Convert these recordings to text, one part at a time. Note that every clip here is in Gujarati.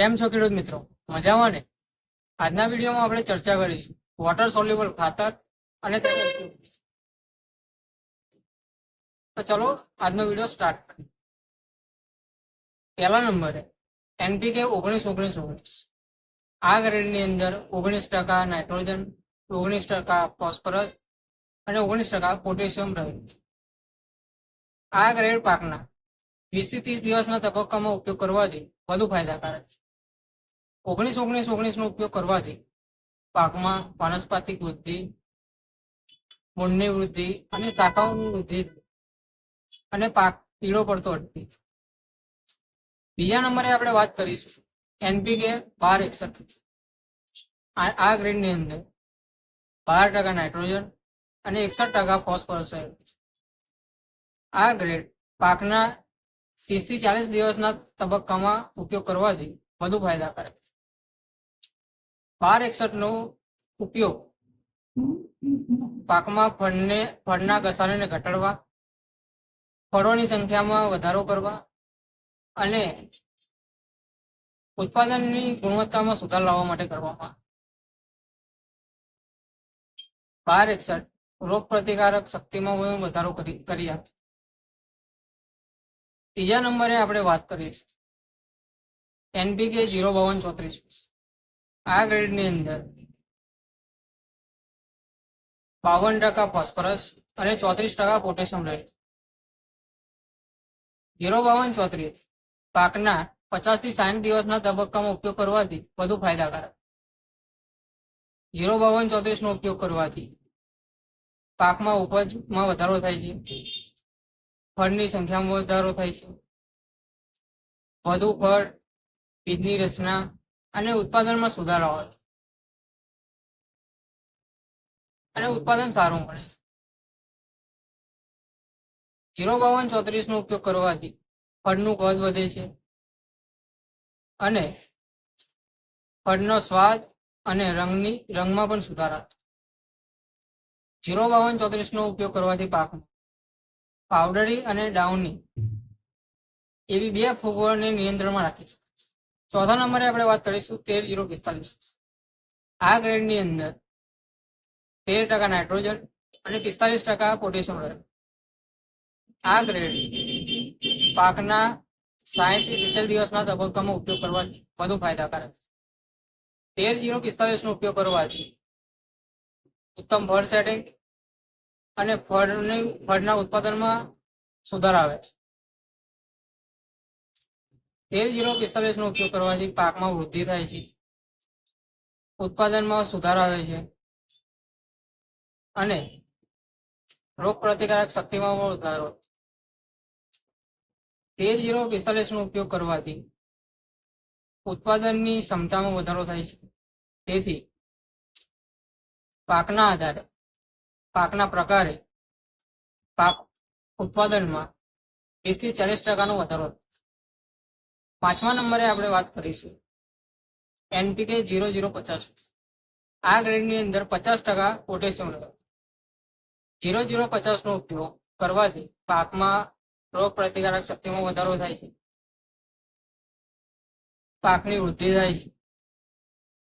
કેમ છો ખેડૂત મિત્રો? મજામાં ને? આજના વિડીયોમાં આપણે ચર્ચા કરીશું વોટર સોલ્યુબલ ખાતર અને તો ચલો, આજનો વીડિયો સ્ટાર્ટ કરીએ. પહેલા નંબરે, એનપીકે ઓગણીસ ઓગણીસ ઓગણીસ. આ ગ્રેડની અંદર ઓગણીસ ટકા નાઇટ્રોજન, ઓગણીસ ટકા ફોસ્ફરસ અને ઓગણીસ ટકા પોટેશિયમ રહેલું છે. આ ગ્રેડ પાકના વીસથી ત્રીસ દિવસના તબક્કામાં ઉપયોગ કરવાથી વધુ ફાયદાકારક છે. ઓગણીસ ઓગણીસ ઓગણીસ નો ઉપયોગ કરવાથી પાકમાં વનસ્પતિક વૃદ્ધિ મૂળની વૃદ્ધિ અને શાખાઓની વૃદ્ધિ અને પાક પીળો પડતો અટકી બીજા નંબરે આપણે વાત કરીશું એનપીકે બાર એકસઠ. આ આ ગ્રેડની અંદર બાર ટકા નાઇટ્રોજન અને એકસઠ ટકા ફોસ્ફરસ આ ગ્રેડ પાકના ત્રીસથી ચાલીસ દિવસના તબક્કામાં ઉપયોગ કરવાથી વધુ ફાયદાકારક છે. બાર એકસઠ નો ઉપયોગ પાકમાં ફળને, ફળના ઘસારાને ઘટાડવા, ફળોની સંખ્યામાં વધારો કરવા અને ઉત્પાદનની ગુણવત્તામાં સુધાર લાવવા માટે કરવામાં. બાર એકસઠ રોગ પ્રતિકારક શક્તિમાં વધારો કરી કરી આપે ત્રીજા નંબરે આપણે વાત કરીએ એનપીકે જીરો બાવન ચોત્રીસ. આ ગ્રેડની અંદર બાવન ટકા ફોસ્ફરસ અને ચોત્રીસ ટકા પોટેશિયમ રહે. જીરો બાવન ચોત્રીસ. પાકના પચાસથી સાઠ દિવસના તબક્કામાં ઉપયોગ કરવાથી વધુ ફાયદાકારક. જીરો બાવન ચોત્રીસ નો ઉપયોગ કરવાથી પાકમાં ઉપજમાં વધારો થાય છે. ફળની સંખ્યામાં વધારો થાય છે. વધુ ફળ, બીજની રચના અને ઉત્પાદનમાં સુધારો આવે. અને ઉત્પાદન સારું મળે. જીરો બાવન ચોત્રીસ નો ઉપયોગ કરવાથી ફળનું કદ વધે છે. અને ફળનો સ્વાદ અને રંગની, રંગમાં પણ સુધારા જીરો બાવન ચોત્રીસ નો ઉપયોગ કરવાથી પાકમાં પાવડરી અને ડાઉની એવી બે ફૂગોને નિયંત્રણમાં રાખી છે ચોથા નંબરે આપણે વાત કરીશું તેર જીરો પિસ્તાલીસ. આ ગ્રેડની અંદર તેર ટકા નાઇટ્રોજન અને પિસ્તાલીસ ટકા પોટેશિયમ રહે આ ગ્રેડ પાકના સાહીઠથી સિત્તેર દિવસના તબક્કામાં ઉપયોગ કરવાથી વધુ ફાયદાકારક તેર જીરો પિસ્તાલીસનો ઉપયોગ કરવાથી ઉત્તમ ફળ સેટિંગ અને ફળની, ફળના ઉત્પાદનમાં સુધાર આવે છે. તેર જીરો પિસ્તાલીસ નો ઉપયોગ કરવાથી પાકમાં વૃદ્ધિ થાય છે. ઉત્પાદનમાં સુધાર આવે છે. અને રોગ પ્રતિકારક શક્તિમાં પણ વધારો. તેર જીરો પિસ્તાલીસ નો ઉપયોગ કરવાથી ઉત્પાદનની ક્ષમતામાં વધારો થાય છે. તેથી પાકના આધારે, પાકના પ્રકારે પાક ઉત્પાદનમાં વીસથી ચાલીસ ટકાનો વધારો. પાંચમા નંબરે આપણે વાત કરીશું. એનપીકે જીરો જીરો પચાસ. આ ગ્રેડની અંદર પચાસ ટકા પોટેશિયમ ઝીરો જીરો પચાસનો પચાસ ઉપયોગ કરવાથી પાકમાં રોગ પ્રતિકારક શક્તિમાં વધારો થાય છે. પાકની વૃદ્ધિ થાય છે.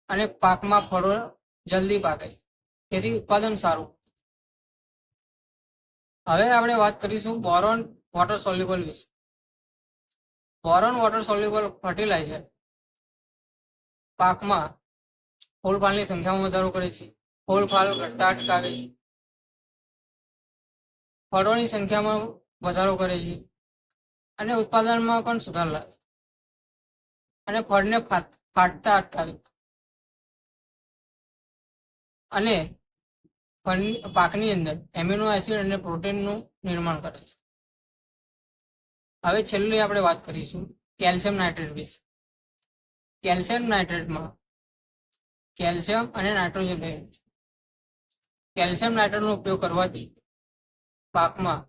અને પાકમાં ફળો જલ્દી પાકે છે. તેથી ઉત્પાદન સારું. હવે આપણે વાત કરીશું બોરોન વોટર સોલ્યુબલ વિશે. બોરોન વોટર સોલ્યુબલ ફર્ટિલાઇઝર પાકમાં ફૂલ ફાલની સંખ્યામાં વધારો કરે છે. ફૂલ ફાલ ઘટતા અટકાવે છે. ફળોની સંખ્યામાં વધારો કરે છે. અને ઉત્પાદનમાં પણ સુધાર લાવે છે. અને ફળને ફાટતા અટકાવે. અને પાકની અંદર એમિનો એસિડ અને પ્રોટીનનું નિર્માણ કરે છે. હવે છેલ્લી આપણે વાત કરીશું કેલ્શિયમ નાઇટ્રેટ વિશે. કેલ્શિયમ નાઇટ્રેટમાં કેલ્શિયમ અને નાઇટ્રોજન કેલ્શિયમ નાઇટ્રેટનો ઉપયોગ કરવાથી પાકમાં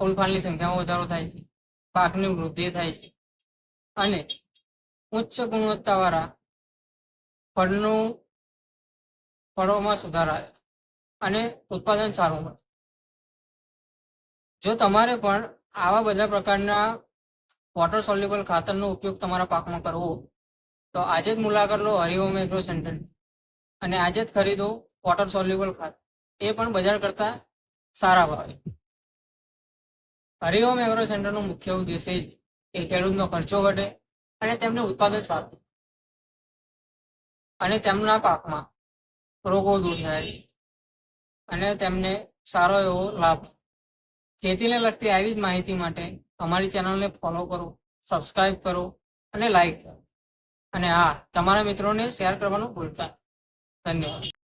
ફૂલફાલની સંખ્યામાં વધારો થાય છે, પાકની વૃદ્ધિ થાય છે અને ઉચ્ચ ગુણવત્તાવાળા ફળનું ફળોમાં સુધાર અને ઉત્પાદન સારું મળે. જો તમારે પણ આવા બધા પ્રકારના વોટર સોલ્યુબલ ખાતરનો ઉપયોગ તમારા પાકમાં કરવો, તો આજે જ મુલાકાત લો હરિઓમ એગ્રો સેન્ટર. અને આજે જ ખરીદો વોટર સોલ્યુબલ ખાતર એ પણ બજાર કરતા સારા ભાવે. હરિઓમ એગ્રો સેન્ટરનો મુખ્ય ઉદ્દેશ એ ખેડૂતનો ખર્ચો ઘટે અને તેમને ઉત્પાદન સારું. અને તેમના પાકમાં રોગો દૂર થાય. અને તેમને સારો એવો લાભ ખેતીને લગતી આવી જ માહિતી માટે અમારી ચેનલને ફોલો કરો સબસ્ક્રાઇબ કરો અને લાઈક કરો. અને હા, તમારા મિત્રોને શેર કરવાનું ભૂલતા ધન્યવાદ.